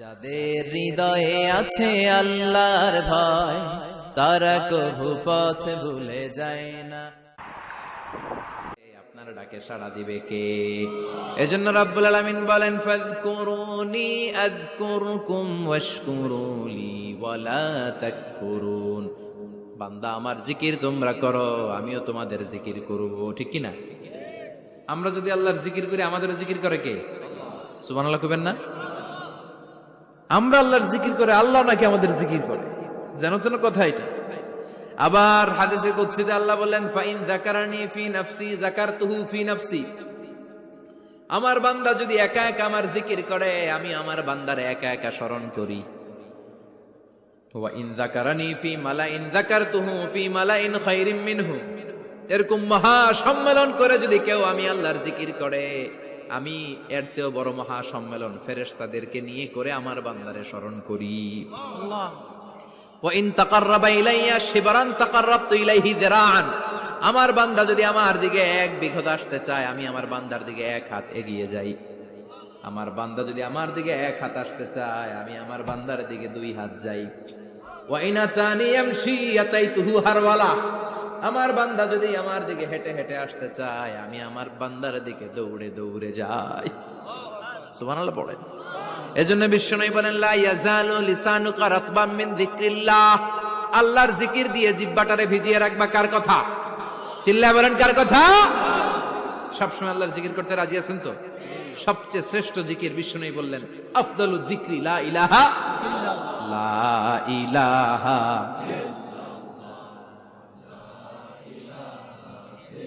যাদের হৃদয়ে আছে আল্লাহর ভয়, তারা কভু পথ ভুলে যায় না। আপনার ডাকে সাড়া দিবে কে? এজন্য রাব্বুল আলামিন বলেন ওয়াশকুরুলি ওয়ালা তাকফুরুন। বান্দা, আমার জিকির তোমরা করো, আমিও তোমাদের জিকির করব। ঠিক কি না আমরা যদি আল্লাহর জিকির করি আমাদের জিকির করে কে? সুবহানাল্লাহ কইবেন না? আমরা আল্লাহর জিকির করে আল্লাহ নাকি আমাদের জিকির করে? জানো তো না কথা এটা? আবার হাদিসে কুদসিতে আল্লাহ বললেন, ফাইন যাকারানি ফি নাফসি, যাকারতুহু ফি নাফসি। আমার বান্দা যদি একা একা আমার জিকির করে, আমি আমার বান্দারে একা একা স্মরণ করি। এরকম মহা সম্মেলন করে যদি কেউ আমি আল্লাহর জিকির করে আমি এর চেয়েও বড় মহা সম্মেলন ফেরেশতাদেরকে নিয়ে করে আমার বান্দারে স্মরণ করি। ওয়াইন তাকাররাবা ইলাইয়া শিবরান তাকাররাবতু ইলাইহি যিরাআন। আমার বান্দা যদি আমার দিকে এক বিঘত আসতে চায় আমি আমার বান্দার দিকে এক হাত এগিয়ে যাই। আমার বান্দা যদি আমার দিকে এক হাত আসতে চায় আমি আমার বান্দার দিকে দুই হাত যাই। ওয়াইন আতানি ইয়ামশি আতাইতুহু হারওয়ালা। আমার বান্দা যদি আমার দিকে হেঁটে হেঁটে আসতে চায়, আমি আমার বান্দার দিকে দৌড়ে দৌড়ে যাই। সুবহানাল্লাহ পড়েন। এজন্য বিশ্বনবী বলেন, লা ইয়াজালু লিসানুকা রাতবাম মিন যিকরিল্লাহ। আল্লাহর জিকির দিয়ে জিহ্বাটারে ভিজিয়ে রাখবা কার কথা? চিল্লায় বলেন, কার কথা? সবসময় আল্লাহর জিকির করতে রাজি আছেন তো? সবচেয়ে শ্রেষ্ঠ জিকির বিশ্বনবী বললেন, আফদালু যিকরি, লা ইলাহা লা ইলাহা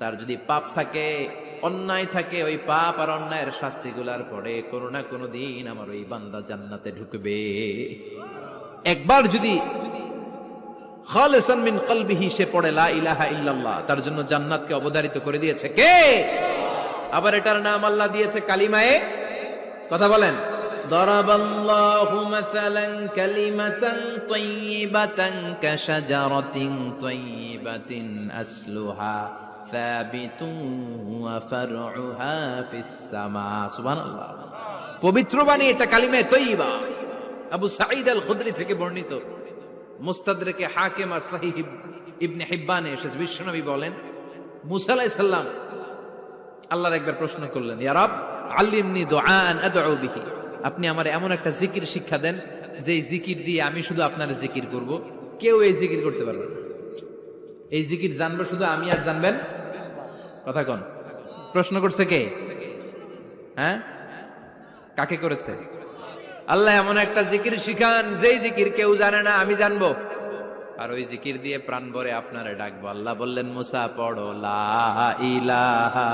তার যদি পাপ থাকে অন্যায় থাকে ওই পাপ আর অন্যায়ের শাস্তিগুলার পরে কোনো না কোনো দিন আমার ওই বান্দা জান্নাতে ঢুকবে একবার যদি খালেসান মিন কলবিহি সে পড়ে লা ইলাহা ইল্লাল্লাহ তার জন্য জান্নাতকে অবধারিত করে দিয়েছে কে আবার এটার নাম আল্লাহ দিয়েছে কালিমায়ে কথা বলেন ضرب الله مثلا كلمة طيبة كشجرة طيبة أسلها ثابت وفرعها في السماء سبحان الله পবিত্র বাণী এটা কালিমায়ে তৈবা আবু সাঈদ আল খুদরি থেকে বর্ণিত মুস্তাদরেকে হাকিম আর সাহিহ ইবনে হিব্বানে এসেছে বিশ্বনবী বলেন মুসা আলাইহিস সালাম আল্লাহর একবার প্রশ্ন করলেন ইয়া রব আল্লিমনি দুআন আদউ বিহি আপনি আমার এমন একটা জিকির শিক্ষা দেন যে এই জিকির দিয়ে আমি শুধু আপনার জিকির করব কেউ এই জিকির করতে পারবে না এই জিকির জানব শুধু আমি আর জানবেন? কথা কন। প্রশ্ন করছে কে? হ্যাঁ? কাকে করেছে? আল্লাহ এমন একটা জিকির শিখান, যেই জিকির কেউ জানে না, আমি জানব। আর ওই জিকির দিয়ে প্রাণ ভরে আপনারে ডাকবো। আল্লাহ বললেন, মুসা, পড়ো, লা ইলাহা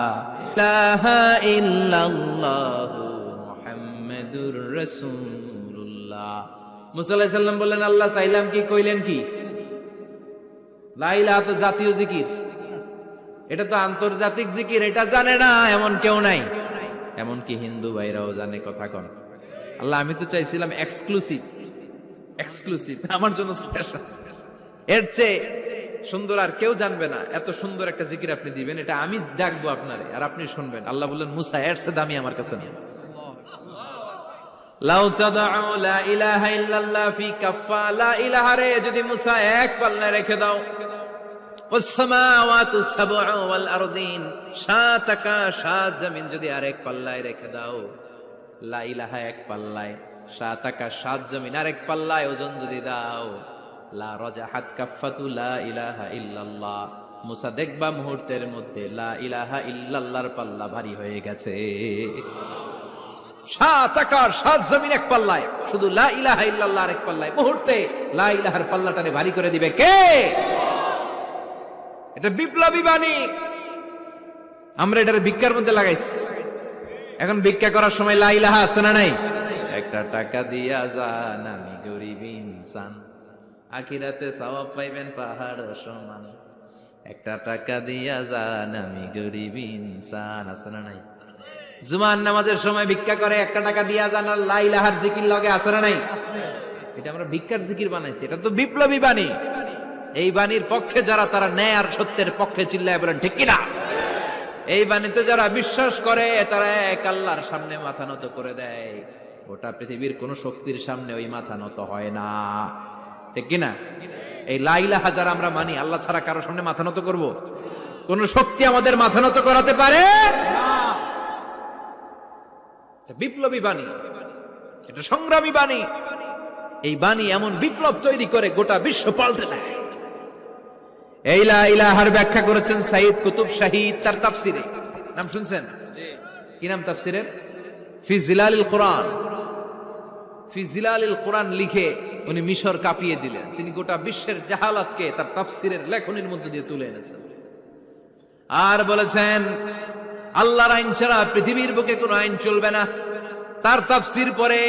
ইলাহা ইল্লাল্লাহু মুহাম্মাদুর রাসূলুল্লাহ। মুসা আলাইহিস সালাম বললেন, আল্লাহ চাইলাম কি, কইলেন কি? লা ইলাহা তো জাতীয় জিকির। এটা তো আন্তর্জাতিক জিকির, এটা জানে না এমন কেউ নাই। এমনকি হিন্দু ভাইরাও জানে কথা কন। আল্লাহ, আমি তো চাইছিলাম এক্সক্লুসিভ এক্সক্লুসিভ আমার জন্য স্পেশাল এর চেয়ে সুন্দর আর কেউ জানবে না এত সুন্দর একটা জিকির আপনি দিবেন, এটা আমি ডাকবো আপনারে, আর আপনি শুনবেন। আল্লাহ বললেন, মুসা, এর চেয়ে দামি আমার কাছে নেই লাউ তাদাউ লা ইলাহা ইল্লাল্লাহ ফি কাফফা লা ইলাহা রে যদি মুসা এক পাল্লা রেখে দাও। সাত আকাশ সাত জমিন যদি আরেক পাল্লায় রেখে দাও। লাইলাহা এক পাল্লায় সাত আকাশ সাত জমিন আর এক পাল্লায় ওজন যদি দাও। লা রজা হাত কাফাতু লা ইলাহা ইল্লাল্লাহ। মুসা দেখবা মুহূর্তের মধ্যে লা ইলাহা ইল্লাল্লাহর পাল্লা ভারী হয়ে গেছে। সাত আকার, সাত জমিন এক পাল্লায়। শুধু লা এক পাল্লায়। মুহূর্তে লা ইলাহার পাল্লাটারে ভারী করে দিবে কে? এটা বিপ্লবী বাণী। আমরা এটার ভিক্ষার মধ্যে লাগাইছি। এখন ভিক্ষা করার সময় লা ইলাহা আছে না নাই? একটা টাকা দিয়া যান, আমি গরিব ইনসান। আখিরাতে সওয়াব পাইবেন পাহাড় সমান। একটা টাকা দিয়া যান, আমি গরিব ইনসান। আছে না নাই? জুমান নামাজের সময় ভিক্ষা করে একটা টাকা দিয়া যান আর লাইলাহার জিকির লগে না নাই? এটা আমরা ভিক্ষার জিকির বানাইছি, এটা তো বিপ্লবী বাণী। এই বাণীর পক্ষে যারা, তারা ন্যায় আর সত্যের পক্ষে চিল্লায় বলেন, ঠিক কিনা? এই বাণীতে যারা বিশ্বাস করে, তারা এক আল্লাহর সামনে মাথা নত করে দেয়। গোটা পৃথিবীর কোন শক্তির সামনে ওই মাথা নত হয় না। ঠিক কিনা? এই লাইলা যারা আমরা মানি, আল্লাহ ছাড়া কারও সামনে মাথা নত করব? কোন শক্তি আমাদের মাথা নত করাতে পারে? এটা বিপ্লবী বাণী। এটা সংগ্রামী বাণী। এই বাণী এমন বিপ্লব তৈরি করে গোটা বিশ্ব পাল্টে দেয়। এই ইলাহার ব্যাখ্যা করেছেন সাইদ কুতুব শাহিদ তার তাফসিরে। নাম শুনছেন? কি নাম তাফসিরের? ফি জিলালিল কোরআন। ফি জিলালিল কোরআন লিখে উনি মিশর কাঁপিয়ে দিলেন। তিনি গোটা বিশ্বের জাহালাতকে তার তাফসিরের লেখনের মধ্যে দিয়ে তুলে এনেছেন। আর বলেছেন আল্লাহর আইন ছাড়া পৃথিবীর বুকে কোনো আইন চলবে না। তার তাফসির পরে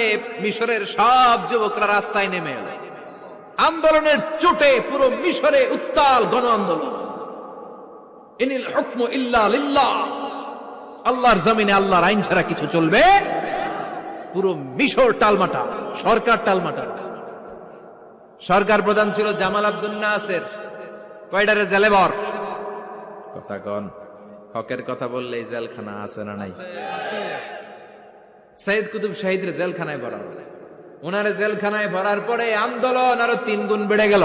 মিশরের সব যুবকরা রাস্তায় নেমে এলো। আন্দোলনের চোটে পুরো মিশরে উত্তাল গণ আন্দোলন। আল্লাহর জমিনে আল্লাহর আইন ছাড়া কিছু চলবে? পুরো মিশর টালমাটা, সরকার টালমাটা। সরকার প্রধান ছিল জামাল আব্দুল নাসের। কয়ডারে জেলেবর? কথা কন। হকের কথা বললে জেলখানা আছে না নাই? সৈয়দ কুতুব শাহিদের জেলখানায় ভরা। ওনারে জেলখানায় ভরার পরে আন্দোলন আরও তিন গুণ বেড়ে গেল।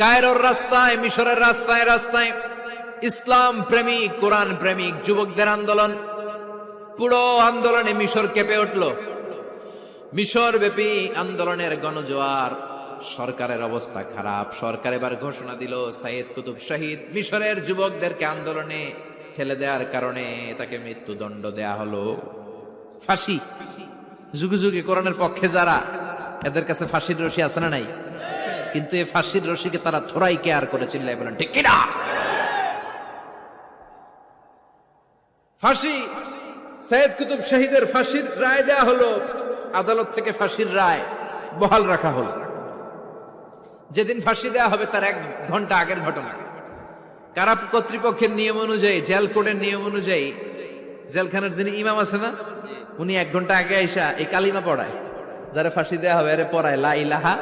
কায়রোর রাস্তায় মিশরের রাস্তায় রাস্তায় ইসলাম প্রেমিক কোরআন প্রেমিক যুবকদের আন্দোলন। পুরো আন্দোলনে মিশর কেঁপে উঠল। মিশর ব্যাপী আন্দোলনের গণজোয়ার সরকারের অবস্থা খারাপ। সরকার এবার ঘোষণা দিল, সাইয়েদ কুতুব শাহিদ মিশরের যুবকদেরকে আন্দোলনে ঠেলে দেওয়ার কারণে তাকে মৃত্যুদণ্ড দেয়া হলো। ফাঁসি। যুগে যুগে কোরআনের পক্ষে যারা, এদের কাছে ফাঁসির রশি আছে না নাই? কিন্তু এই ফাঁসির রশিকে তারা থোড়াই কেয়ার করে চিল্লাই বলেন, ঠিক কিনা? ফাঁসি। সৈয়দ কুতুব শহীদের ফাঁসির রায় দেয়া হলো। আদালত থেকে ফাঁসির রায় বহাল রাখা হলো। যেদিন ফাঁসি দেওয়া হবে তার এক ঘণ্টা আগের ঘটনা। কারা কর্তৃপক্ষের নিয়ম অনুযায়ী, জেল কোডের নিয়ম অনুযায়ী, জেলখানার যিনি ইমাম আছে না, উনি এক ঘণ্টা আগে আইসা এই কালিমা পড়ায়। যারা ফাঁসি দেওয়া হবে আরে পড়ায়, লা ইলাহা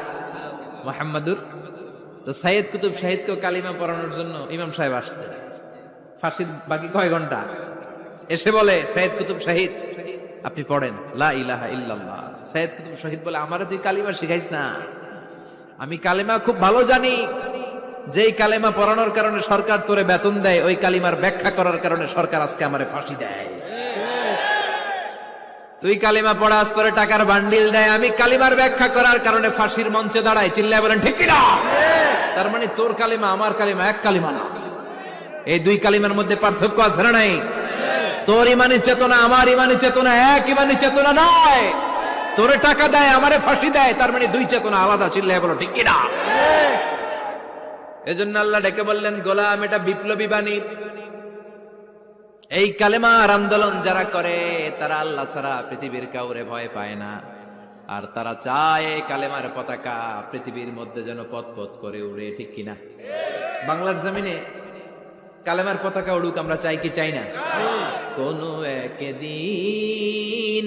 মোহাম্মদুর তো সাইয়েদ কুতুব শাহিদকে কালিমা পড়ানোর জন্য ইমাম সাহেব আসছে। ফাঁসির বাকি কয় ঘণ্টা? এসে বলে, সাইয়েদ কুতুব শাহিদ আপনি পড়েন, লা ইলাহা ইল্লাল্লাহ। সাইয়েদ কুতুব শাহিদ বলে, আমারে তুই কালিমা শিখাইস না। আমি কালিমা খুব ভালো জানি। যেই কালেমা পড়ানোর কারণে সরকার তোরে বেতন দেয়, ওই কালিমার ব্যাখ্যা করার কারণে সরকার আজকে আমারে ফাঁসি দেয়। তুই কালিমা পড়াস, তোরে টাকার বান্ডিল দেয়, আমি কালিমার ব্যাখ্যা করার কারণে ফাঁসির মঞ্চে দাঁড়াই। চিল্লায় বলেন, ঠিক কিনা? তার মানে তোর কালিমা আমার কালিমা, এক কালিমা না। এই দুই কালিমার মধ্যে পার্থক্য আছে না নাই? তোর ইমানি চেতনা, আমার ইমানি চেতনা, এক ইমানি চেতনা নয় তোরে টাকা দেয় আমারে ফাঁসি দেয় তার মানে দুই চেতনা আলাদা চিল্লায় বলো ঠিক কিনা? এজন্য আল্লাহ ডেকে বললেন গোলাম এটা বিপ্লবী বাণী। এই কালেমার আন্দোলন যারা করে তারা আল্লাহ ছাড়া পৃথিবীর কাউরে ভয় পায় না। আর তারা চায় এই কালেমার পতাকা পৃথিবীর মধ্যে যেন পথ পথ করে উড়ে ঠিক কিনা? বাংলার জমিনে কালেমার পতাকা উড়ুক আমরা চাই কি চাই না। কোন একদিন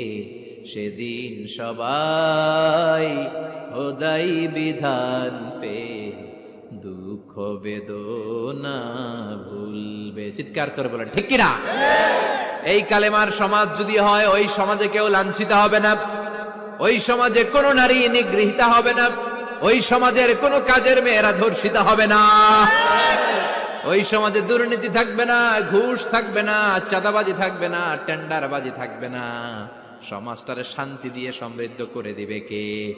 সেদিন সবাই খোদাই বিধান পে, দুঃখ বেদনা ভুলবে। চিৎকার করে বলেন, ঠিক কিনা? এই কালেমার সমাজ যদি হয়, ওই সমাজে কেউ লাঞ্ছিত হবে না। ওই সমাজে কোনো নারী নিগৃহীতা হবে না। ওই সমাজের কোনো কাজের মেয়েরা ধর্ষিত হবে না। ওই সমাজে দুর্নীতি থাকবে না, ঘুষ থাকবে না, চাঁদাবাজি থাকবে না, টেন্ডারবাজি থাকবে না। সমাজটারে শান্তি দিয়ে সমৃদ্ধ করে দিবে কে?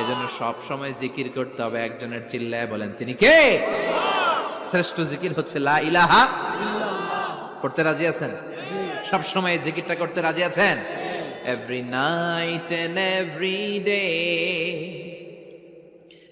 এজন্য সব সময় জিকির করতে হবে, একজনের চিল্লায় বলেন, তিনি কে? শ্রেষ্ঠ জিকির হচ্ছে লা ইলাহা করতে রাজি আছেন? সব সময় জিকিরটা করতে রাজি আছেন? Every night and every day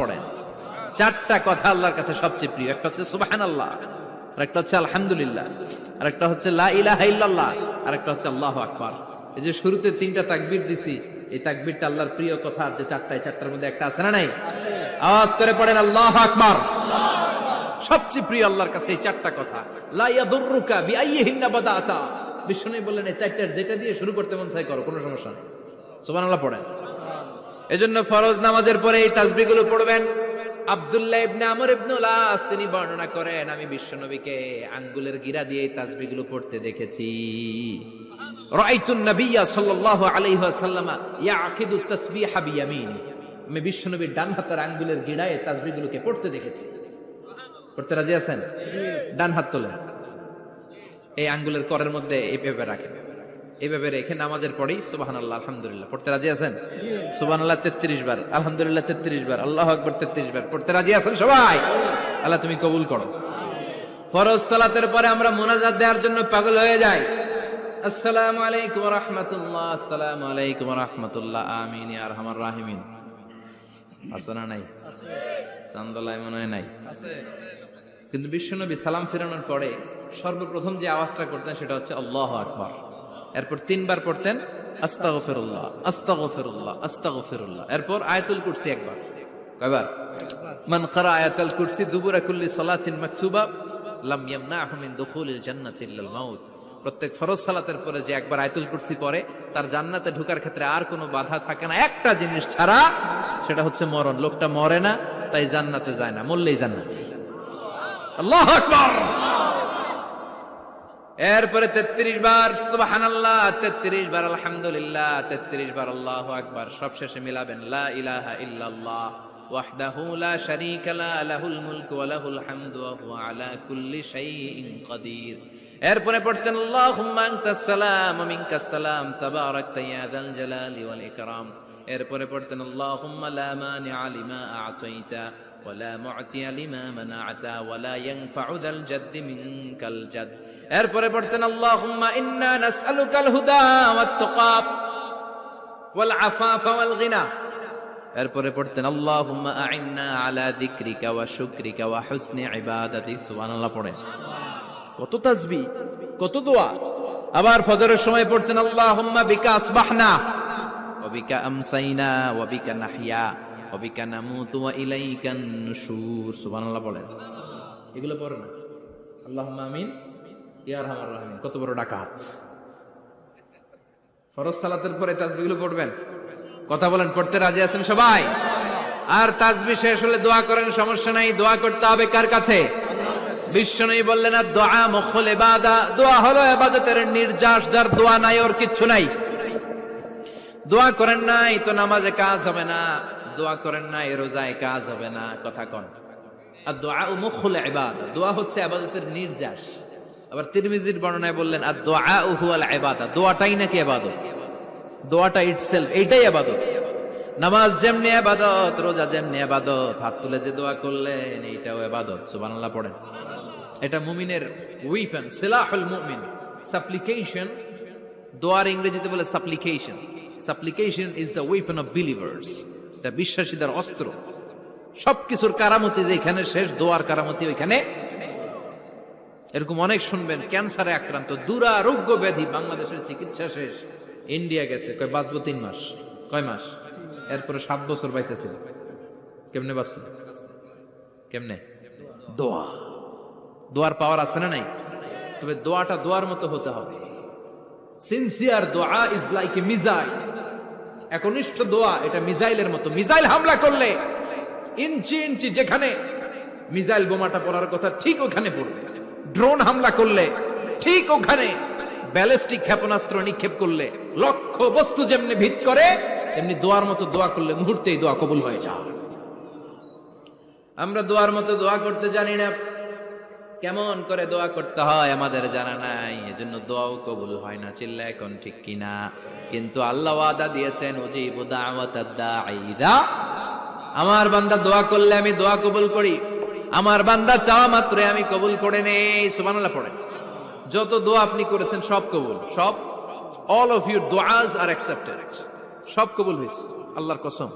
পড়েন চারটা কথা আল্লাহর কাছে সবচেয়ে প্রিয়। একটা হচ্ছে হচ্ছে আলহামদুলিল্লাহ হচ্ছে এই যে শুরুতে তিনটা তাকবির দিছি, এই তাকবিরটা আল্লাহর প্রিয় কথা যে চারটা চারটার মধ্যে একটা আছে না নাই? আওয়াজ করে পড়েন, আল্লাহ আকবর। সবচেয়ে প্রিয় আল্লাহর কাছে এই চারটা কথা। লাইয়া বিশ্বনী বললেন, এই চারটার যেটা দিয়ে শুরু করতে মন চাই করো, কোনো সমস্যা নেই। সুবহানাল্লাহ পড়েন। এজন্য ফরজ নামাজের পরে এই তাসবিহগুলো পড়বেন। আব্দুল্লাহ ইবনে আমর তিনি বর্ণনা করেন আমি বিশ্বনবীকে আঙ্গুলের গিরা দিয়ে এই তাসবিহগুলো পড়তে দেখেছি। রাআইতুন নাবিয়্যা সাল্লাল্লাহু আলাইহি ওয়াসাল্লাম ইয়াকিদু তাসবিহা বিয়ামিন। আমি বিশ্বনবীর ডান হাতের আঙ্গুলের গিড়ায় তাসবিহগুলোকে পড়তে দেখেছি। পড়তে রাজি আছেন? ডান হাত তোলেন। এই আঙ্গুলের করের মধ্যে এই এইভাবে রাখেন। এইভাবে রেখে নামাজের পরেই সুবাহান আল্লাহ আলহামদুলিল্লাহ। পড়তে রাজি আছেন? সুবাহ আল্লাহ তেত্রিশ বার। আলহামদুলিল্লাহ, তেত্রিশ বার। আল্লাহ আকবর, তেত্রিশ বার। পড়তে রাজি আছেন সবাই? আল্লাহ তুমি কবুল করো। ফরজ সালাতের পরে আমরা মোনাজাত দেওয়ার জন্য পাগল হয়ে যাই। আসসালামু আলাইকুম রহমতুল্লাহ আসসালামু আলাইকুম রহমতুল্লাহ আমিন আর রহমান রাহিমিন। আছে না নাই? চান্দলায় মনে হয় নাই? কিন্তু বিশ্বনবী সালাম ফেরানোর পরে সর্বপ্রথম যে আওয়াজটা করতেন সেটা হচ্ছে আল্লাহ আকবার। এরপর তিনবার পড়তেন, আস্তাগফিরুল্লাহ আস্তাগফিরুল্লাহ আস্তাগফিরুল্লাহ। এরপর আয়াতুল কুরসি একবার। কয়বার? মান কারা আয়াতুল কুরসি দুবুরা কুল্লি সালাতিন মাকতুবা, লাম ইয়ামনাহু মিন দুখুলিল জান্নাতি ইল্লাল মাউত। প্রত্যেক ফরজ সালাতের পরে যে একবার আয়াতুল কুরসি পড়ে, তার জান্নাতে ঢোকার ক্ষেত্রে আর কোনো বাধা থাকে না। একটা জিনিস ছাড়া সেটা হচ্ছে মরণ। লোকটা মরে না, তাই জান্নাতে যায় না, মরলেই জান্নাতে। আল্লাহ আকবার! এরপরে তেত্রিশ বার সুবাহান আল্লাহ তেত্রিশ বার, আলহামদুলিল্লাহ, তেত্রিশ বার, আল্লাহ আকবার সব শেষে মিলাবেন, লা ইলাহা ইল্লাল্লাহ, ওয়াহদাহু লা শারীকা লা, লাহুল মুলকু ওয়া লাহুল হামদু, ওয়া হুয়া আলা কুল্লি শাইইন কাদির। এরপরে পড়তেন আল্লাহুম্মা আনতাস সালাম, ওয়া মিনকাস সালাম, তাবারাকতা ইয়া যাল জালালি এরপরে পড়তেন, আল্লাহুম্মা লা মানিআ লিমা আ'তাইতা ولا معطي لما منعت ولا ينفع ذا الجد منك الجد এরপরে পড়তেন আল্লাহুম্মা ইন্না নাসআলুকাল হুদা ওয়াত তুকা ওয়াল আফাফা ওয়াল গিনা এরপরে পড়তেন আল্লাহুম্মা আইন্না আলা যিকরিকা ওয়া শুকরিকা ওয়া হুসনি ইবাদাতিক সুবহানাল্লাহ পড়েন কত তাসবিহ কত দোয়া আবার ফজরের সময় পড়তেন আল্লাহুম্মা বিকা আসবাহনা ওয়া বিকা আমসাইনা ওয়া বিকা নাহইয়া ইলাইকান পড়েন এগুলো কত বড় পরে কথা বলেন, পড়তে রাজি আছেন সবাই? আর তাজবি শেষ হলে দোয়া করেন, সমস্যা নাই, দোয়া করতে হবে কার কাছে? বিশ্ব নেই বললেন, আর দোয়া মুখল ইবাদা। দোয়া হলো ইবাদতের নির্যাস, যার দোয়া নাই, ওর কিচ্ছু নাই। দোয়া করেন নাই, তো নামাজে কাজ হবে না। দোয়া করেন নাই রোজায় কাজ হবে না, কথা কন। আর দোয়া ও মুখল ইবাদা দোয়া হচ্ছে ইবাদতের নির্যাস। আবার তিরমিজির বর্ণনায় বললেন, আর দোয়া ও হুয়াল ইবাদা দোয়াটাই নাকি ইবাদত? দোয়াটা ইটসেলফ এইটাই আবাদত নামাজ যেমনি আবাদত রোজা যেমনি আবাদত হাত তুলে যে দোয়া করলেন, এইটাও আবাদত সুবহানাল্লাহ পড়েন। এটা মুমিনের উইপেন সিলাহুল মুমিন সাপ্লিকেশন দোয়ার ইংরেজিতে বলে supplication supplication is the weapon of believers এটা বিশ্বাসীদের অস্ত্র। সবকিছুর কারামতি যে এখানে শেষ, দোয়ার কারামতি ওইখানে। এরকম অনেক শুনবেন, ক্যান্সারে আক্রান্ত, দুরারোগ্য ব্যাধি, বাংলাদেশের চিকিৎসা শেষ। ইন্ডিয়া গেছে, কয়, বাঁচবো তিন মাস, কয় মাস? এরপরে সাত বছর বাইসে ছিল কেমনে বাঁচল? কেমনে? দোয়া। দোয়ার পাওয়ার আছে না নাই? তবে দোয়াটা দোয়ার মতো হতে হবে। সিনসিয়ার দোয়া ইজ লাইক এ মিজাইল একনিষ্ঠ দোয়া, এটা মিজাইলের মতো। মিজাইল হামলা করলে ইঞ্চি ইঞ্চি যেখানে মিজাইল বোমাটা পড়ার কথা ঠিক ওখানে পড়বে। ড্রোন হামলা করলে ঠিক ওখানে ব্যালিস্টিক ক্ষেপণাস্ত্র নিক্ষেপ করলে লক্ষ বস্তু যেমনি ভিত করে, তেমনি দোয়ার মতো দোয়া করলে মুহূর্তেই দোয়া কবুল হয়ে যায়। আমরা দোয়ার মতো দোয়া করতে জানি না, কেমন করে দোয়া করতে হয় আমাদের জানা নাই, এজন্য দোয়াও কবুল হয় না চিল্লা এখন ঠিক কিনা। কিন্তু আল্লাহ ওয়াদা দিয়েছেন আমার বান্দা দোয়া করলে আমি দোয়া কবুল করি, আমার বান্দা চাওয়া মাত্র আমি কবুল করে নেই, সুবহানাল্লাহ পড়ে। যত দোয়া আপনি করেছেন সব কবুল, সব all of your duas are accepted সব কবুল হয়েছে, আল্লাহর কসম।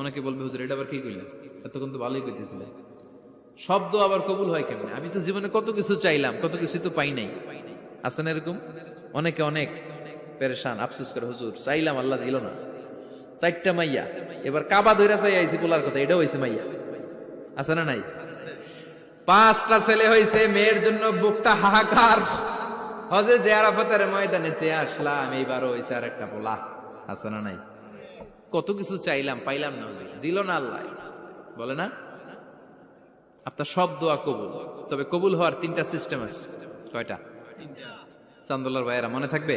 অনেকে বলবে, হুজুর, এটা আবার কি কইলেন? এতক্ষণ তো ভালোই কইতেছিলেন শব্দ আবার কবুল হয় কেমনে? আমি তো জীবনে কত কিছু চাইলাম, কত কিছু তো পাই নাই। আছেন এরকম? অনেকে অনেক। পেরেশান, আফসোস করে, হুজুর, চাইলাম আল্লাহ দিল না। চারটা মাইয়া। এবার কাবা ধরে চাই আইছি পোলার কথা, এটাও হয়েছে মাইয়া। আছে না নাই? পাঁচটা ছেলে হয়েছে মেয়ের জন্য বুকটা হাহাকার। হজে যে আরাফাতের ময়দানে চেয়ে আসলাম, এইবারও হয়েছে আর একটা পোলা। আছে না নাই? কত কিছু চাইলাম, পাইলাম না দিল না আল্লাহ। বলে না? আপনার সব দোয়া কবুল। তবে কবুল হওয়ার তিনটা সিস্টেম আছে। কয়টা? চান্দোলার ভাইয়েরা, মনে থাকবে?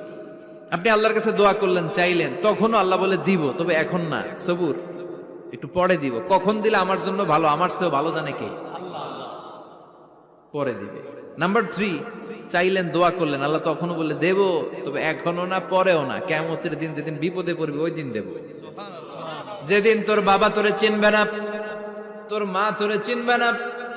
আপনি আল্লাহর কাছে দোয়া করলেন, চাইলেন, তখনও আল্লাহ বলে দিব, তবে এখন না, সবুর, একটু পরে দিব। কখন দিলে আমার জন্য ভালো, আমার চেয়েও ভালো জানে কে? পরে দিবে। নাম্বার থ্রি চাইলেন, দোয়া করলেন, আল্লাহ তখনও বলে দেব, তবে এখনও না, পরেও না কেমতের দিন যেদিন বিপদে পড়বে, ওই দিন দেব। যেদিন তোর বাবা তোরে চিনবে না, তোর মা তোরে চিনবে না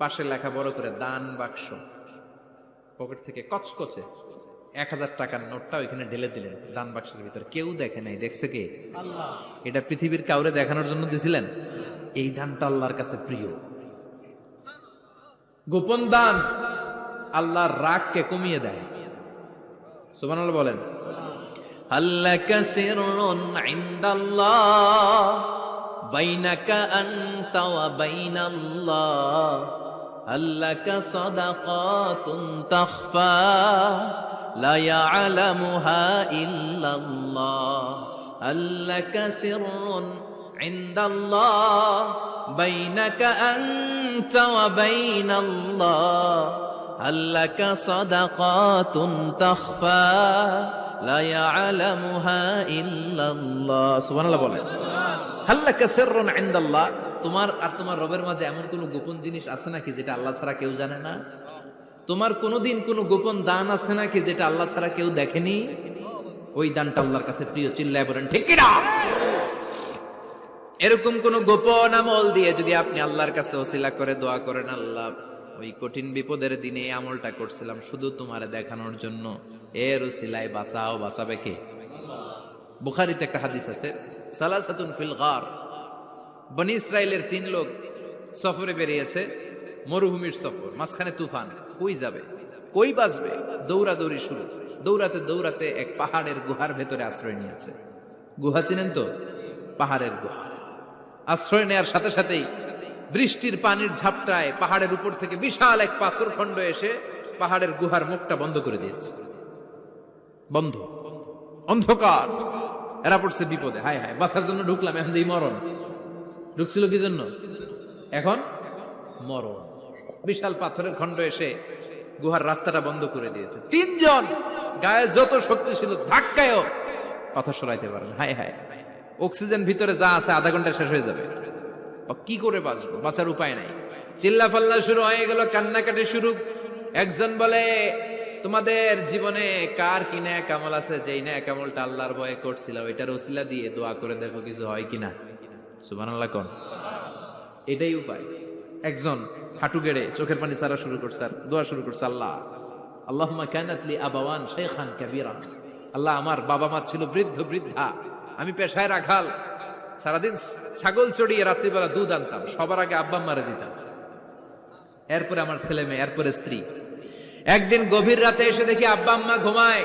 পাশে লেখা বড় করে দান বাক্স। পকেট থেকে কচকচে এক হাজার টাকার নোটটা ওইখানে ঢেলে দিলেন দান বাক্সের ভিতরে। কেউ দেখে নাই দেখছে কে? এটা পৃথিবীর কাউরে দেখানোর জন্য দিছিলেন? এই দানটা আল্লাহর কাছে প্রিয়। গোপন দান আল্লাহর রাগকে কমিয়ে দেয়। সুবহানাল্লাহ বলেন ইনদাল্লাহ বাইনাকা আনতা ওয়া বাইনাল্লাহ। আল্লাকা সাদাকাতুন তাখফা, লা ইয়ালামুহা ইল্লাল্লাহ। আল্লাকা সিররুন ইনদাল্লাহ, বাইনাকা আনতা ওয়া বাইনাল্লাহ। আল্লাকা সাদাকাতুন তাখফা, লা ইয়ালামুহা ইল্লাল্লাহ। সুবহানাল্লাহ বলেন। হাল্লাকা সিররুন ইনদাল্লাহ তোমার আর তোমার রবের মাঝে এমন কোন গোপন জিনিস আছে নাকি যেটা আল্লাহ ছাড়া কেউ জানে না? তোমার কোনোদিন কোনো গোপন দান আছে নাকি যেটা আল্লাহ ছাড়া কেউ দেখেনি? ওই দানটা আল্লাহর কাছে প্রিয়, চিল্লায় বলেন, ঠিক কিনা? এরকম কোন গোপন আমল দিয়ে যদি আপনি আল্লাহর কাছে ওসিলা করে দোয়া করেন, আল্লাহ, ওই কঠিন বিপদের দিনে আমলটা করছিলাম, শুধু তোমারে দেখানোর জন্য। এর ওসিলায় বাঁচাও, বাঁচাবে কে? বুখারিতে একটা হাদিস আছে, সালাসাতুন ফিল গার। বনি ইসরায়েলের তিন লোক সফরে বেরিয়েছে, মরুভূমির সফর, মাঝখানে তুফান। কই যাবে? কই বাঁচবে? দৌড়াদৌড়ি শুরু। দৌড়াতে দৌড়াতে এক পাহাড়ের গুহার ভেতরে আশ্রয় নিয়েছে। গুহা চিনেন তো? পাহাড়ের গুহা। আশ্রয় নেয়ার সাথে সাথেই বৃষ্টির পানির ঝাপটায় পাহাড়ের উপর থেকে বিশাল এক পাথর খণ্ড এসে পাহাড়ের গুহার মুখটা বন্ধ করে দিয়েছে। বন্ধ। অন্ধকার। এরা পড়ছে বিপদে। হায় হায় বাসার জন্য ঢুকলাম, এখন এই মরণ। ঢুকছিল কি জন্য? এখন মরণ। বিশাল পাথরের খণ্ড এসে গুহার রাস্তাটা বন্ধ করে দিয়েছে। তিনজন গায়ে যত শক্তি ছিল, ধাক্কায়ও কথা সরাইতে পারে না। হায় হায়। অক্সিজেন ভিতরে যা আছে, আধা ঘণ্টা শেষ হয়ে যাবে। কি করে বাঁচবো? বাঁচার উপায় নাই। চিল্লা ফাল্লা শুরু হয়ে গেল, কান্নাকাটি শুরু। একজন বলে, তোমাদের জীবনে কার কি ন্যাক আমল আছে? যেই ন্যাক আমলটা আল্লাহর ভয়ে করছিল ওইটার ওসিলা দিয়ে দোয়া করে দেখো কিছু হয় কিনা। সুবহানাল্লাহ কোন? এটাই উপায়। একজন হাঁটু গেড়ে চোখের পানি ছাড়া শুরু করছে আর দোয়া শুরু করছে, আল্লাহ। আল্লাহুম্মা কানাত লি আবাওয়ান শাইখান কাবীরা আল্লাহ, আমার বাবা মা ছিল বৃদ্ধ, বৃদ্ধা। আমি পেশায় রাখাল। সারাদিন ছাগল চড়িয়ে রাত্রিবেলা দুধ আনতাম, সবার আগে আব্বা মারে দিতাম। এরপরে আমার ছেলে মেয়ে, এরপরে স্ত্রী। একদিন গভীর রাতে এসে দেখি আব্বা আম্মা ঘুমায়।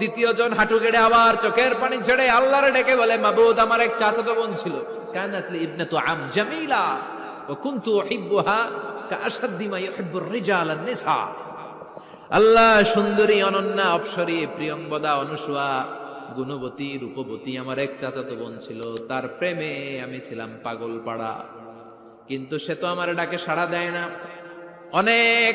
দ্বিতীয় জন হাঁটু গেড়ে আবার চোখের পানি ছেড়ে আল্লাহরে ডেকে বলে, মাবুদ, আমার এক চাচাতো বোন ছিল। কানাতলি ইবনাতু আম জামিলা। ও কুনতু উহিব্বুহা কাআশাদ্দি মা ইউহিব্বুর রিজাল নিসা আল্লাহ সুন্দরী, অনন্যা, অপসরী প্রিয়ঙ্বদা অনুসুয়া, গুণবতী, রূপবতী আমার এক চাচাতো বোন ছিল। তার প্রেমে আমি ছিলাম পাগল পাড়া কিন্তু সে তো আমার ডাকে সাড়া দেয় না। অনেক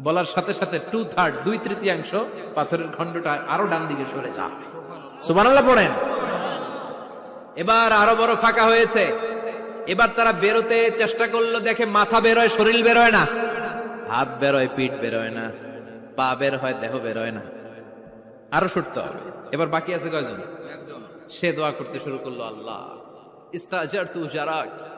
বলার সাথে সাথে টু থার্ড দুই তৃতীয়াংশ পাথরের খণ্ডটা আরও ডান দিকে সরে যা। সুবহানাল্লাহ পড়েন। এবার আরও বড় ফাঁকা হয়েছে। এবার তারা বেরোতে চেষ্টা করল দেখে মাথা বেরোয় শরীর বেরোয় না। হাত বেরোয় পিঠ বেরোয় না। পা বের হয় দেহ বেরোয় না। আরও ছুটতে এবার বাকি আছে কয়জন? সে দোয়া করতে শুরু করল আল্লাহ। ইস্তাজার তু জারাক।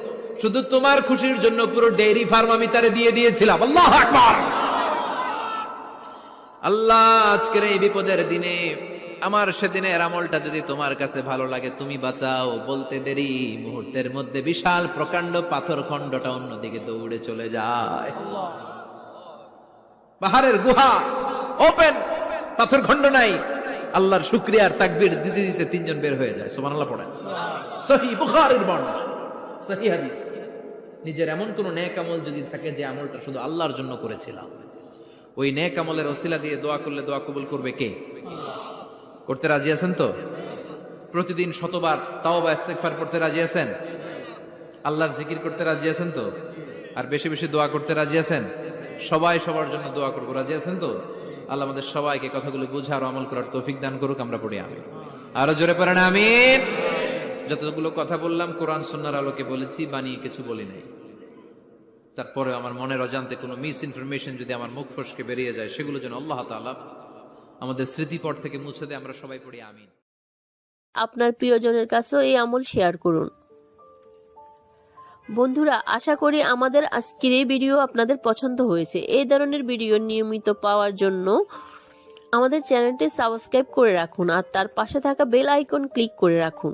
শুধু তোমার খুশির জন্য পুরো ডেইরি ফার্ম আমি তারে দিয়ে দিয়েছিলাম। আল্লাহ আল্লাহ, আজকের এই বিপদের দিনে আমার সেদিনের আমলটা যদি তোমার কাছে ভালো লাগে, তুমি বাঁচাও। বলতে দেরি, মুহূর্তের মধ্যে বিশাল প্রকাণ্ড পাথর খণ্ডটা অন্যদিকে দৌড়ে চলে যায়। পাহাড়ের গুহা ওপেন পাথর খণ্ড নাই। আল্লাহর শুক্রিয়ার তাকবির দিতে দিতে তিনজন বের হয়ে যায়। সুবহানাল্লাহ পড়েন। সহি বর্ণনা। সহি হাদিস। নিজের এমন কোন নেক আমল যদি থাকে যে আমলটা শুধু আল্লাহর জন্য করেছিলাম। ওই নেক আমলের ওসিলা দিয়ে দোয়া করলে দোয়া কবুল করবে কে? করতে রাজি আছেন তো? প্রতিদিন শতবার তাও বা ইস্তেগফার করতে রাজি আছেন? আল্লাহর জিকির করতে রাজি আছেন তো? আর বেশি বেশি দোয়া করতে রাজি আছেন? সবাই সবার জন্য দোয়া করব। রাজি আছেন তো? আল্লাহ আমাদের সবাইকে কথাগুলো বুঝার আমল করার তৌফিক দান করুক, আমরা পড়ি আমি আরও জোরে পড়েন, আমিন। যতগুলো কথা বললাম, কোরআন সুন্নার আলোকে বলেছি, বানিয়ে কিছু বলি নাই। তারপরে আমার মনের অজান্তে কোনো মিস ইনফরমেশন যদি আমার মুখ ফসকে বেরিয়ে যায়, সেগুলো যেন আল্লাহ তাআলা আমাদের স্মৃতিপট থেকে মুছে দেয়, আমরা সবাই পড়ি, আমিন। আপনার প্রিয়জনের কাছেও এই আমল শেয়ার করুন। বন্ধুরা, আশা করি আমাদের আজকের এই ভিডিও আপনাদের পছন্দ হয়েছে। এই ধরনের ভিডিও নিয়মিত পাওয়ার জন্য আমাদের চ্যানেলটি সাবস্ক্রাইব করে রাখুন আর তার পাশে থাকা বেল আইকন ক্লিক করে রাখুন।